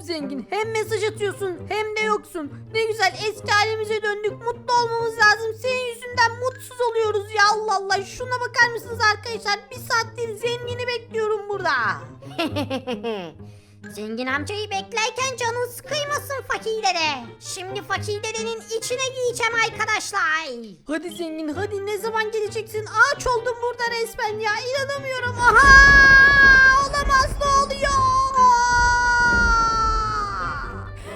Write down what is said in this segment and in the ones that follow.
Zengin hem mesaj atıyorsun hem de yoksun. Ne güzel eski halimize döndük mutlu olmamız lazım. Senin yüzünden mutsuz oluyoruz ya Allah Allah. Şuna bakar mısınız arkadaşlar? Bir saattir zengini bekliyorum burada. Zengin amcayı beklerken canın sıkıymasın fakirlere. Şimdi fakir dedenin içine giyeceğim arkadaşlar. Hadi zengin hadi ne zaman geleceksin? Ağaç oldum burada resmen ya inanamıyorum. Aha! Olamaz ne oluyor?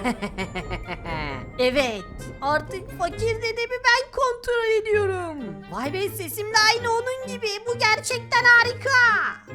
evet artık fakir dedemi ben kontrol ediyorum. Vay be sesim de aynı onun gibi. Bu gerçekten harika.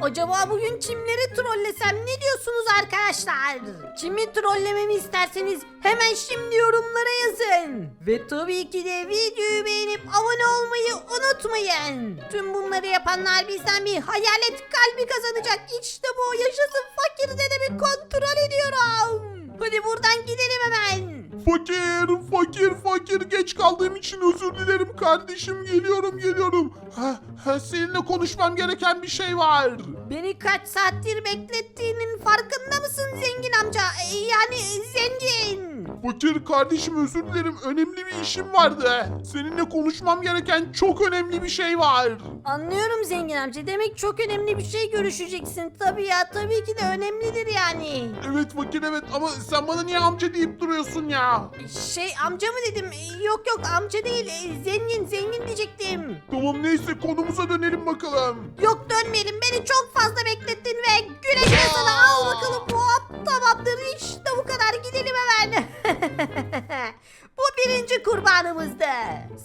Acaba bugün kimleri trollesem ne diyorsunuz arkadaşlar? Kimi trollememi isterseniz hemen şimdi yorumlara yazın. Ve tabii ki de videoyu beğenip abone olmayı unutmayın. Tüm bunları yapanlar bizden bir hayalet kalbi kazanacak. İşte bu yaşasın fakir dedemi kontrol ediyorum. Hadi buradan gidelim hemen. Fakir, fakir, fakir. Geç kaldığım için özür dilerim kardeşim. Geliyorum, geliyorum. Ha, ha, seninle konuşmam gereken bir şey var. Beni kaç saattir beklettiğinin farkında mısın zengin amca? Ee, Yani zengin. Fakir kardeşim özür dilerim. Önemli bir işim vardı. Seninle konuşmam gereken çok önemli bir şey var. Anlıyorum zengin amca. Demek çok önemli bir şey görüşeceksin. Tabii ya tabii ki de önemlidir yani. Evet fakir evet ama sen bana niye amca deyip duruyorsun ya? Şey amca mı dedim? Yok yok amca değil. Ee, Zengin zengin diyecektim. Tamam neyse konumuza dönelim bakalım. Yok dönmeyelim. Beni çok fazla beklettin ve güle güle sana al bakalım. Hop tamamdır işte bu kadar gidelim. bu birinci kurbanımızdı.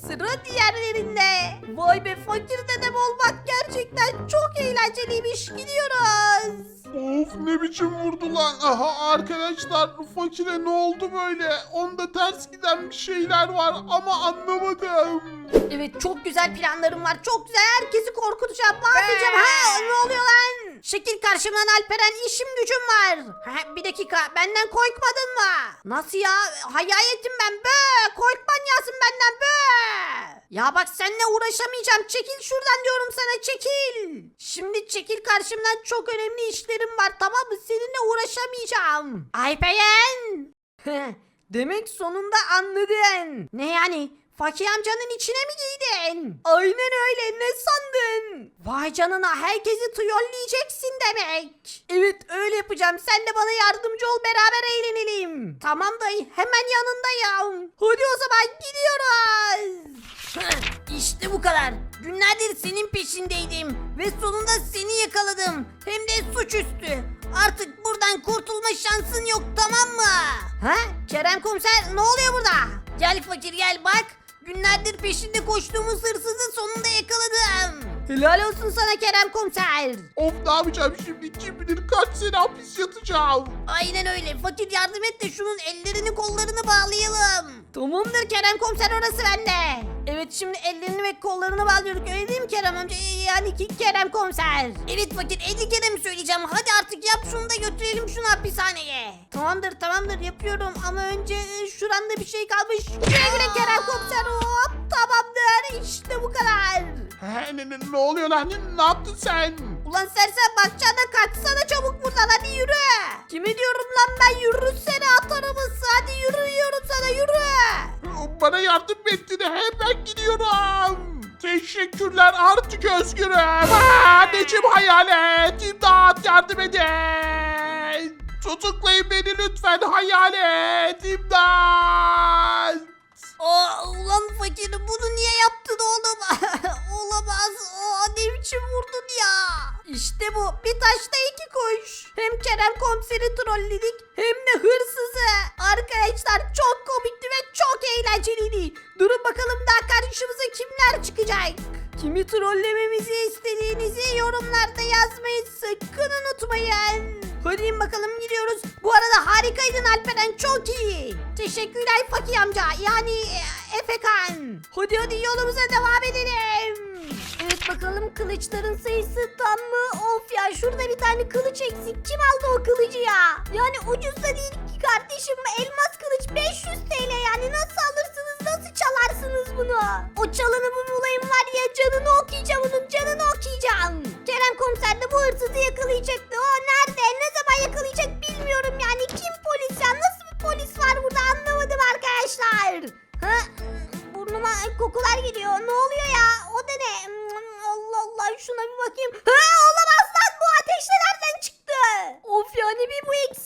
Sıra diğerlerinde. Vay be fakir dedem olmak gerçekten çok eğlenceliymiş. Gidiyoruz. Of ne biçim vurdu lan. Aha arkadaşlar fakire ne oldu böyle? Onda ters giden bir şeyler var ama anlamadım. Evet çok güzel planlarım var. Çok güzel herkesi korkutacağım. Ne yapacağım? Ha, ne oluyor lan? Şekil karşımdan Alperen işim gücüm var. Ha, bir dakika benden korkmadın mı? Nasıl ya? Hayaletim ben bö. Korkman yazın benden bö. Ya bak seninle uğraşamayacağım. Çekil şuradan diyorum sana çekil. Şimdi çekil karşımdan çok önemli işlerim var tamam mı? Seninle uğraşamayacağım. Alperen. Demek sonunda anladın. Ne yani? Fakir amcanın içine mi giydin? Aynen öyle ne sandın? Vay canına herkesi trolleyeceksin demek. Evet öyle yapacağım sen de bana yardımcı ol beraber eğlenelim. Tamam dayı hemen yanındayım. Hadi o zaman gidiyoruz. işte bu kadar. Günlerdir senin peşindeydim ve sonunda seni yakaladım. Hem de suçüstü. Artık buradan kurtulma şansın yok tamam mı? Ha? Kerem komiser ne oluyor burada? Gel fakir gel bak. Günlerdir peşinde koştuğumuz hırsızı sonunda yakaladım. Helal olsun sana Kerem komiser. Of ne yapacağım şimdi kim bilir kaç sene hapis yatacağım. Aynen öyle. Fakir yardım et de şunun ellerini kollarını bağlayalım. Tamamdır Kerem komiser orası bende. Evet şimdi ellerini ve kollarını bağlıyoruz öyle değil mi Kerem amca? Ee, Yani ki Kerem komiser. Evet fakir 50 kere mi söyleyeceğim? Hadi artık yap şunu da götürelim şunu hapishaneye. Tamamdır tamamdır yapıyorum ama önce e, şuranda bir şey kalmış. Güle güle Kerem komiser hop He, ne, ne, ne oluyor lan ne, ne yaptın sen? Ulan sersem bakacağına kaçsana çabuk buradan hadi yürü. Kimi diyorum lan ben yürüsene at arabası hadi yürü diyorum sana yürü. Bana yardım ettin hemen gidiyorum. Teşekkürler artık özgürüm. Aa, Anneciğim hayalet imdat yardım edin. Tutuklayın beni lütfen hayalet imdat. Aa, ulan fakir bunu niye yaptın oğlum? Olamaz. Aa, ne biçim vurdun ya? İşte bu. Bir taşta iki kuş. Hem Kerem komiseri trolledik hem de hırsızı. Arkadaşlar çok komikti ve çok eğlenceliydi. Durun bakalım daha karşımıza kimler çıkacak? Kimi trollememizi istediğinizi yorumlarda yazmayı sakın unutmayın. Hadi bakalım gidiyoruz. Bu arada harikaydın Alperen çok iyi. Teşekkürler Fakir amca yani e, Efekan. Hadi hadi yolumuza devam edelim. Evet bakalım kılıçların sayısı tam mı? Of ya şurada bir tane kılıç eksik. Kim aldı o kılıcı ya? Yani ucuz da değil ki kardeşim. Elmas kılıç 500 TL yani nasıl alırsınız? Nasıl çalarsınız bunu? O çalanı bu bulayım var ya canını okuyacağım onun canını okuyacağım. Kerem komiser de bu hırsızı yakalayacaktı. O nerede? Ne zaman yakalayacak bilmiyorum yani. Kim polis ya? Nasıl bir polis var burada anlamadım arkadaşlar. Ha? Burnuma kokular geliyor. Ne oluyor ya? şuna bir bakayım. Ha olamaz lan bu ateş nereden çıktı? Of ya ne bir bu eksi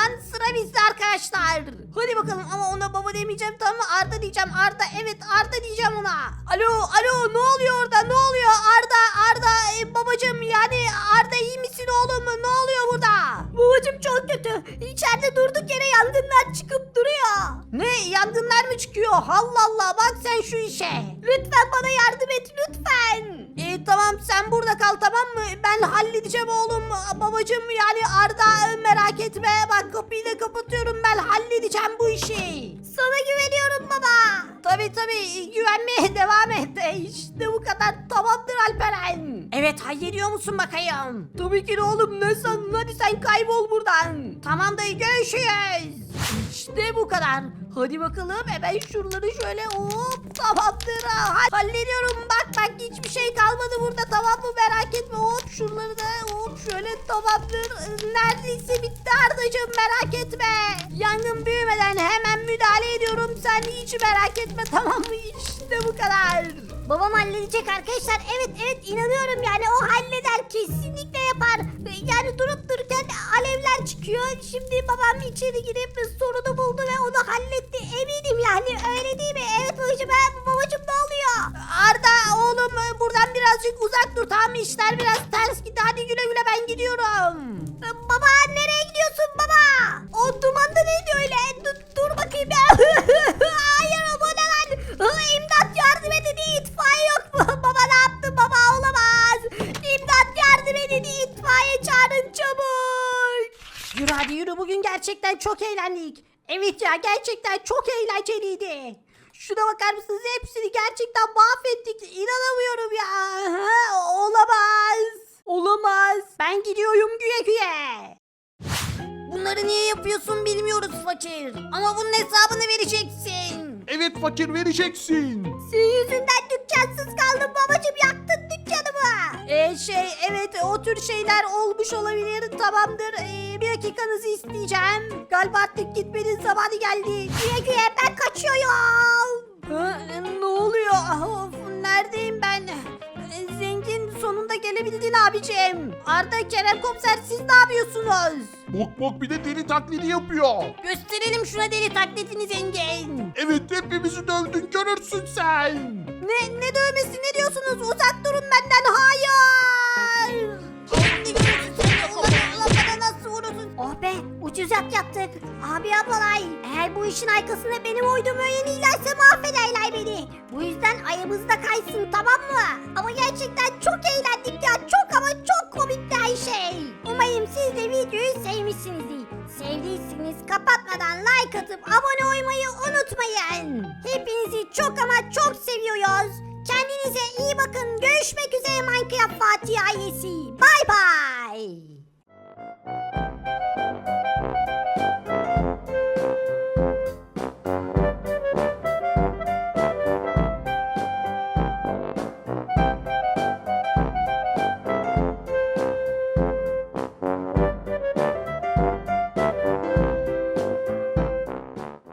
zaman sıra bizde arkadaşlar. Hadi bakalım ama ona baba demeyeceğim tamam mı? Arda diyeceğim. Arda evet Arda diyeceğim ona. Alo alo ne oluyor orada ne oluyor? Arda Arda e, babacım yani Arda iyi misin oğlum? Ne oluyor burada? Babacım çok kötü. İçeride durduk yere yangınlar çıkıp duruyor. Ne yangınlar mı çıkıyor? Allah Allah bak sen şu işe. Lütfen bana yardım et lütfen. E, tamam sen burada kal tamam mı? Ben halledeceğim oğlum. Babacım yani Arda merak etme. Bak kapıyı da kapatıyorum ben halledeceğim bu işi. Sana güveniyorum baba. Tabi tabi güvenmeye devam et. İşte bu kadar tamamdır Alperen. Evet hallediyor musun bakayım? Tabii ki de oğlum ne sandın hadi sen kaybol buradan. Tamam dayı görüşürüz. İşte bu kadar. Hadi bakalım hemen şuraları şöyle hop tamamdır. ha. Hallediyorum bak bak hiçbir şey kalmadı burada tamam mı merak etme hop şuraları da hop şöyle tamamdır. Neredeyse bitti Ardacığım merak etme. Yangın büyümeden hemen müdahale ediyorum sen hiç merak etme tamam mı işte bu kadar. Babam halledecek arkadaşlar. Evet evet inanıyorum yani o halleder kesinlikle yapar. Yani çıkıyor. Şimdi babam içeri girip sorunu buldu ve onu halletti. Eminim yani öyle değil mi? Evet babacım, ha, babacım ne oluyor? Arda oğlum buradan birazcık uzak dur tamam işler biraz ters gitti hadi güle güle ben gidiyorum. Baba nereye çok eğlendik. Evet ya gerçekten çok eğlenceliydi. Şuna bakar mısınız hepsini gerçekten mahvettik. İnanamıyorum ya. Ha, Olamaz. Olamaz. Ben gidiyorum güye güye. Bunları niye yapıyorsun bilmiyoruz fakir. Ama bunun hesabını vereceksin. Evet fakir vereceksin. Senin yüzünden Ee, şey evet o tür şeyler olmuş olabilir tamamdır. Ee, bir dakikanızı isteyeceğim. Galiba artık gitmenin zamanı geldi. Güye güye ben kaçıyorum. Ha, ne oluyor? Ah, Of, neredeyim ben? Ee, Zengin sonunda gelebildin abicim. Arda Kerem komiser siz ne yapıyorsunuz? Bok bok bir de deli taklidi yapıyor. Gösterelim şuna deli taklidini zengin. Evet hepimizi dövdün görürsün sen. Ne ne dövmesi ne diyorsunuz? Uzak durun benden. Hayır. İşin arkasında benim uydum öğen ilerse mahvederler beni. Bu yüzden ayımızda kaysın tamam mı? Ama gerçekten çok eğlendik ya çok ama çok komikti her şey. Umarım siz de videoyu sevmişsinizdir. Sevdiyseniz kapatmadan like atıp abone olmayı unutmayın. Hepinizi çok ama çok seviyoruz. Kendinize iyi bakın. Görüşmek üzere Minecraft Fatih ailesi. Bay bay.